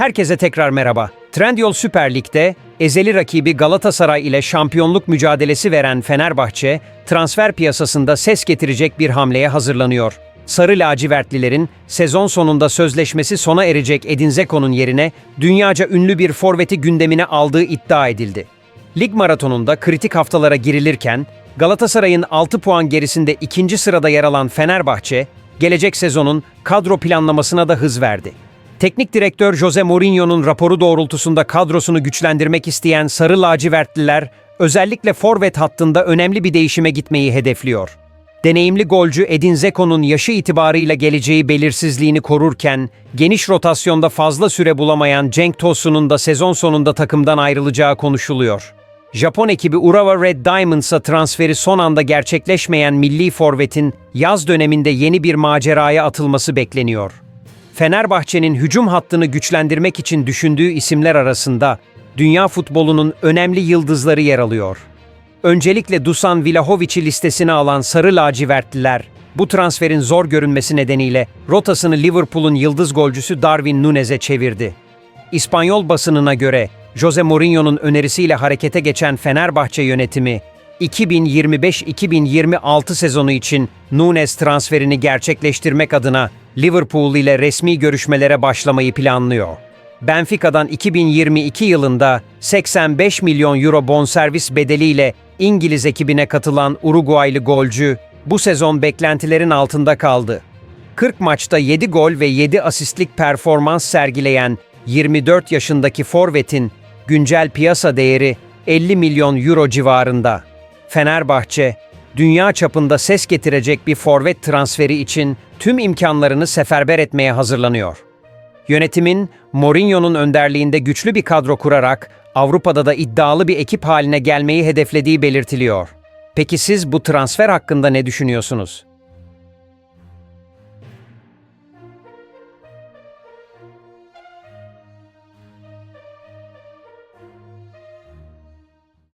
Herkese tekrar merhaba. Trendyol Süper Lig'de ezeli rakibi Galatasaray ile şampiyonluk mücadelesi veren Fenerbahçe, transfer piyasasında ses getirecek bir hamleye hazırlanıyor. Sarı lacivertlilerin sezon sonunda sözleşmesi sona erecek Edin Dzeko'nun yerine dünyaca ünlü bir forveti gündemine aldığı iddia edildi. Lig maratonunda kritik haftalara girilirken Galatasaray'ın 6 puan gerisinde ikinci sırada yer alan Fenerbahçe, gelecek sezonun kadro planlamasına da hız verdi. Teknik direktör Jose Mourinho'nun raporu doğrultusunda kadrosunu güçlendirmek isteyen Sarı Lacivertliler, özellikle forvet hattında önemli bir değişime gitmeyi hedefliyor. Deneyimli golcü Edin Dzeko'nun yaşı itibarıyla geleceği belirsizliğini korurken, geniş rotasyonda fazla süre bulamayan Cenk Tosun'un da sezon sonunda takımdan ayrılacağı konuşuluyor. Japon ekibi Urawa Red Diamonds'a transferi son anda gerçekleşmeyen milli forvetin yaz döneminde yeni bir maceraya atılması bekleniyor. Fenerbahçe'nin hücum hattını güçlendirmek için düşündüğü isimler arasında dünya futbolunun önemli yıldızları yer alıyor. Öncelikle Dusan Vlahovic'i listesine alan Sarı Lacivertliler, bu transferin zor görünmesi nedeniyle rotasını Liverpool'un yıldız golcüsü Darwin Nunez'e çevirdi. İspanyol basınına göre Jose Mourinho'nun önerisiyle harekete geçen Fenerbahçe yönetimi 2025-2026 sezonu için Nunez transferini gerçekleştirmek adına Liverpool ile resmi görüşmelere başlamayı planlıyor. Benfica'dan 2022 yılında 85 milyon euro bonservis bedeliyle İngiliz ekibine katılan Uruguaylı golcü bu sezon beklentilerin altında kaldı. 40 maçta 7 gol ve 7 asistlik performans sergileyen 24 yaşındaki forvetin güncel piyasa değeri 50 milyon euro civarında. Fenerbahçe, dünya çapında ses getirecek bir forvet transferi için tüm imkanlarını seferber etmeye hazırlanıyor. Yönetimin Mourinho'nun önderliğinde güçlü bir kadro kurarak Avrupa'da da iddialı bir ekip haline gelmeyi hedeflediği belirtiliyor. Peki siz bu transfer hakkında ne düşünüyorsunuz?